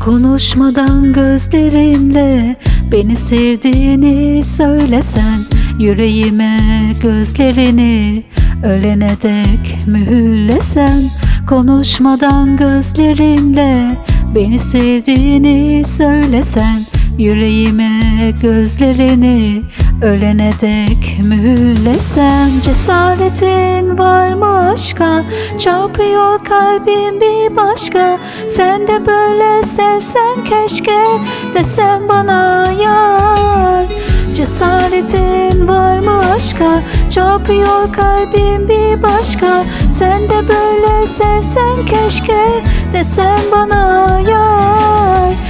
Konuşmadan gözlerinle beni sevdiğini söylesen Yüreğime gözlerini ölene dek mühürlesen Konuşmadan gözlerinle beni sevdiğini söylesen Yüreğime gözlerini ölene dek mühürlesen Cesaretin var mı aşka? Çarpıyor kalbim bir başka. Sen de böyle sevsen keşke Desen bana yar. Cesaretin var mı aşka? Çarpıyor kalbim bir başka. Sen de böyle sevsen keşke Desen bana yar